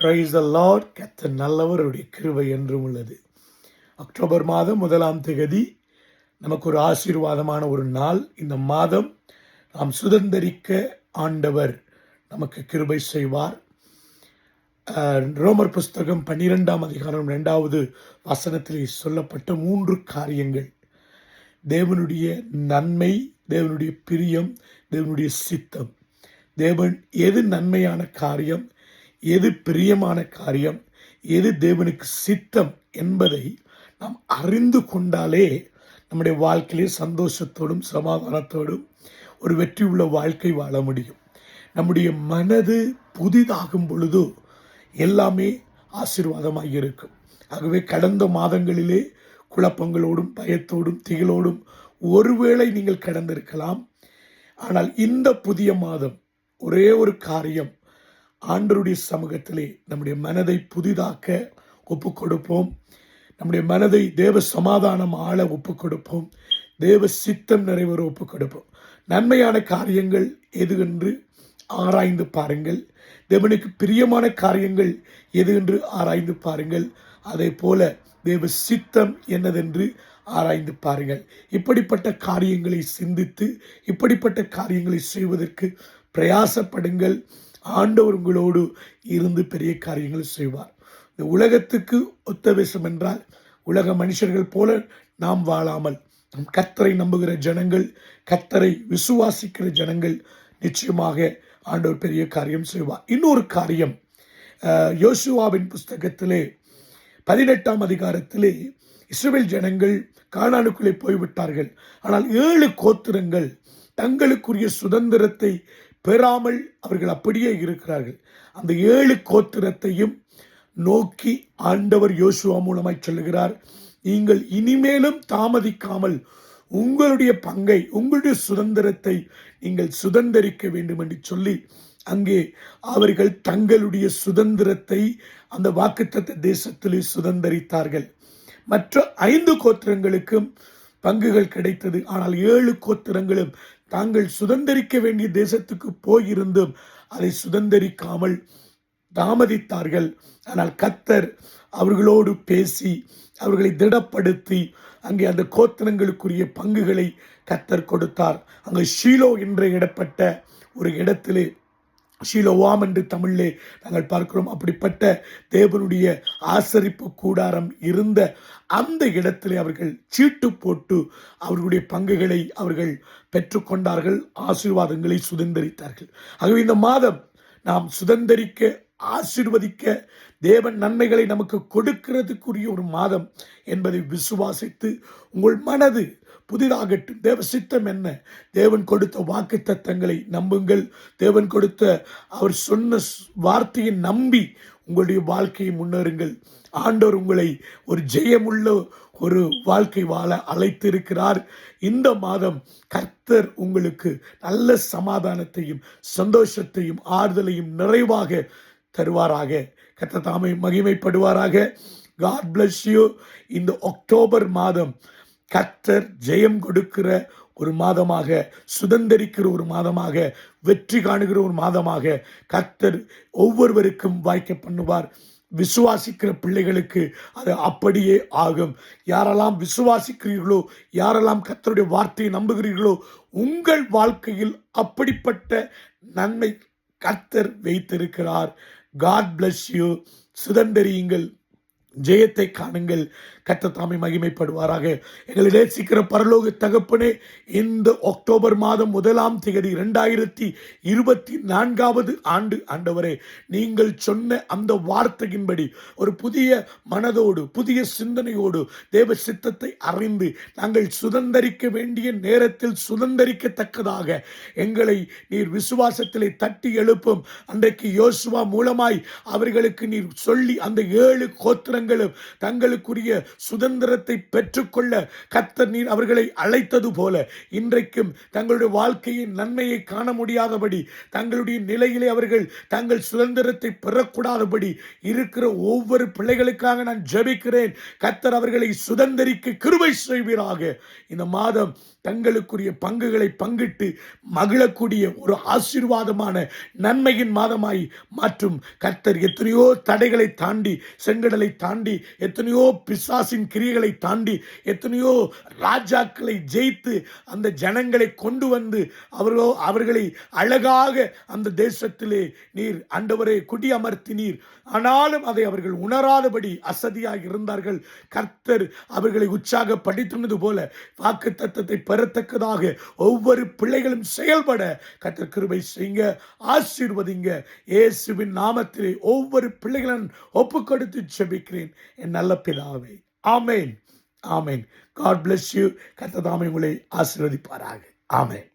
Christ the Lord கத்த நல்லவருடைய கிருவை என்றும் உள்ளது. அக்டோபர் மாதம் முதலாம் தேதி நமக்கு ஒரு ஆசீர்வாதமான ஒரு நாள். இந்த மாதம் நாம் சுதந்தரிக்க ஆண்டவர் நமக்கு கிருபை செய்வார். ரோமர் புஸ்தகம் பன்னிரெண்டாம் அதிகாரம் ரெண்டாவது வசனத்தில் சொல்லப்பட்ட மூன்று காரியங்கள். தேவனுடைய நன்மை தேவனுடைய பிரியம் தேவனுடைய சித்தம். தேவன் எது நன்மையான காரியம்? எது பிரியமான காரியம் எது தேவனுக்கு சித்தம் என்பதை நாம் அறிந்து கொண்டாலே நம்முடைய வாழ்க்கையிலே சந்தோஷத்தோடும் சமாதானத்தோடும் ஒரு வெற்றியுள்ள வாழ்க்கை வாழ முடியும். நம்முடைய மனது புதிதாகும் பொழுது எல்லாமே ஆசீர்வாதமாக இருக்கும். ஆகவே கடந்த மாதங்களிலே குழப்பங்களோடும் பயத்தோடும் திகழோடும் ஒருவேளை நீங்கள் கடந்திருக்கலாம். ஆனால் இந்த புதிய மாதம் ஒரே ஒரு காரியம் ஆண்டருடைய சமூகத்திலே நம்முடைய மனதை புதிதாக்க ஒப்பு கொடுப்போம் நம்முடைய மனதை தேவ சமாதானம் ஆள ஒப்பு கொடுப்போம் தேவ சித்தம் நிறைவேற ஒப்பு கொடுப்போம் நன்மையான காரியங்கள் எது என்று ஆராய்ந்து பாருங்கள். தேவனுக்கு பிரியமான காரியங்கள் எது என்று ஆராய்ந்து பாருங்கள். அதே போல தேவ சித்தம் என்னதென்று ஆராய்ந்து பாருங்கள். இப்படிப்பட்ட காரியங்களை சிந்தித்து இப்படிப்பட்ட காரியங்களை செய்வதற்கு பிரயாசப்படுங்கள். ஆண்டவர் உங்களோடு இருந்து பெரிய காரியங்கள் செய்வார். இந்த உலகத்துக்கு ஒத்த வேஷம் என்றால் உலக மனுஷர்கள் போல நாம் வாழாமல் நம் கத்தரை நம்புகிற ஜனங்கள் கத்தரை விசுவாசிக்கிற ஜனங்கள் நிச்சயமாக ஆண்டவர் பெரிய காரியம் செய்வார். இன்னொரு காரியம் யோசுவாவின் புஸ்தகத்திலே பதினெட்டாம் அதிகாரத்திலே இஸ்ரேல் ஜனங்கள் காணாணுக்குள்ளே போய்விட்டார்கள். ஆனால் ஏழு கோத்திரங்கள் தங்களுக்குரிய சுதந்திரத்தை பெறாமல் அவர்கள் அப்படியே இருக்கிறார்கள். அந்த ஏழு கோத்திரத்தையும் நோக்கி ஆண்டவர் யோசுவா மூலமாய் சொல்லுகிறார் நீங்கள் இனிமேலும் தாமதிக்காமல் உங்களுடைய பங்கை உங்களுடைய சுதந்திரத்தை நீங்கள் சுதந்திரிக்க வேண்டும் என்று சொல்லி அங்கே அவர்கள் தங்களுடைய சுதந்திரத்தை அந்த வாக்குத்தத்த தேசத்திலே சுதந்திரித்தார்கள். மற்ற ஐந்து கோத்திரங்களுக்கும் பங்குகள் கிடைத்தது. ஆனால் ஏழு கோத்திரங்களும் தாங்கள் சுதந்திரிக்க வேண்டிய தேசத்துக்கு போயிருந்தும் அதை சுதந்திரிக்காமல் தாமதித்தார்கள். ஆனால் கத்தர் அவர்களோடு பேசி அவர்களை திடப்படுத்தி அங்கே அந்த கோத்திரங்களுக்குரிய பங்குகளை கத்தர் கொடுத்தார். அங்கே ஷீலோ என்று இடப்பட்ட ஒரு இடத்திலே ஷீலோவாம் என்று தமிழிலே நாங்கள் பார்க்கிறோம். அப்படிப்பட்ட தேவனுடைய ஆசரிப்பு கூடாரம் இருந்த அந்த இடத்திலே அவர்கள் சீட்டு போட்டு அவர்களுடைய பங்குகளை அவர்கள் பெற்றுக்கொண்டார்கள். ஆசீர்வாதங்களை சுதந்திரித்தார்கள். ஆகவே இந்த மாதம் நாம் சுதந்திரிக்க ஆசீர்வதிக்க தேவன் நன்மைகளை நமக்கு கொடுக்கிறதுக்குரிய ஒரு மாதம் என்பதை விசுவாசித்து உங்கள் மனது புதிதாகட்டும். தேவ சித்தம் என்ன? தேவன் கொடுத்த வாக்கு தத்தங்களை நம்புங்கள். தேவன் கொடுத்த அவர் சொன்ன வார்த்தையை நம்பி உங்களுடைய வாழ்க்கையை முன்னேறுங்கள். ஆண்டவர் உங்களை ஒரு ஜெயமுள்ள ஒரு வாழ்க்கை வாழ அழைத்திருக்கிறார். இந்த மாதம் கர்த்தர் உங்களுக்கு நல்ல சமாதானத்தையும் சந்தோஷத்தையும் ஆறுதலையும் நிறைவாக தருவாராக. கர்த்தர் தாமை மகிமைப்படுவாராக. காட் பிளஸ் யூ இந்த அக்டோபர் மாதம் கர்த்தர் ஜெயம் கொடுக்கிற ஒரு மாதமாக சுதந்திரிக்கிற ஒரு மாதமாக வெற்றி காணுகிற ஒரு மாதமாக கர்த்தர் ஒவ்வொருவருக்கும் வாய்க்க பண்ணுவார். விசுவாசிக்கிற பிள்ளைகளுக்கு அது அப்படியே ஆகும். யாரெல்லாம் விசுவாசிக்கிறீர்களோ யாரெல்லாம் கர்த்தருடைய வார்த்தையை நம்புகிறீர்களோ உங்கள் வாழ்க்கையில் அப்படிப்பட்ட நன்மை கர்த்தர் வைத்திருக்கிறார். காட் பிளஸ் யூ சுதந்திரியுங்கள். ஜெயத்தை காணுங்கள். கர்த்தர் மகிமைப்படுவாராக. எங்களை நேசிக்கிற பரலோக தகப்பனே இந்த அக்டோபர் மாதம் முதலாம் தேதி ரெண்டாயிரத்தி இருபத்தி நான்காவது ஆண்டு ஆண்டவரே நீங்கள் சொன்ன அந்த வார்த்தையின்படி ஒரு புதிய மனதோடு புதிய சிந்தனையோடு தேவ சித்தத்தை அறிந்து நாங்கள் சுதந்தரிக்க வேண்டிய நேரத்தில் சுதந்தரிக்கத்தக்கதாக எங்களை நீர் விசுவாசத்திலே தட்டி எழுப்பும். அன்றைக்கு யோசுவா மூலமாய் அவர்களுக்கு நீர் சொல்லி அந்த ஏழு கோத்திரங்களும் தங்களுக்குரிய சுதந்திரத்தை பெற்றுக்கொள்ள கத்தர் நீர் அவர்களை அழைத்தது போல இன்றைக்கும் தங்களுடைய வாழ்க்கையின் நன்மையை காண முடியாதபடி தங்களுடைய நிலையிலே அவர்கள் தங்கள் சுதந்திரத்தை பெறக்கூடாதபடி இருக்கிற ஒவ்வொரு பிள்ளைகளுக்காக நான் ஜெபிக்கிறேன். கத்தர் அவர்களை சுதந்திரிக்க கிருபை செய்வீராக. இந்த மாதம் தங்களுக்குரிய பங்குகளை பங்கிட்டு மகிழக்கூடிய ஒரு ஆசீர்வாதமான நன்மையின் மாதமாய் மாற்றும். கர்த்தர் எத்தனையோ தடைகளை தாண்டி செங்கடலை தாண்டி எத்தனையோ பிசாசின் கிரியைகளை தாண்டி எத்தனையோ ராஜாக்களை ஜெயித்து அந்த ஜனங்களை கொண்டு வந்து அவர்களோ அவர்களை அழகாக அந்த தேசத்திலே நீர் ஆண்டவரே குடியமர்த்தினீர் ஆனாலும் அதை அவர்கள் உணராதபடி அசதியாக இருந்தார்கள். கர்த்தர் அவர்களை உற்சாகப்படுத்தினது போல வாக்கு தத்தத்தை பெறத்தக்கதாக ஒவ்வொரு பிள்ளைகளும் செயல்பட கர்த்தர் கிருபை செய்யுங்க ஆசீர்வதிங்க. இயேசுவின் நாமத்திலே ஒவ்வொரு பிள்ளைகளும் ஒப்பு கொடுத்து செபிக்கிறேன் என் நல்ல பிதாவே. ஆமேன். ஆமேன். காட் பிளஸ் யூ கர்த்தர் உங்களை ஆசீர்வதிப்பாராக. ஆமேன்.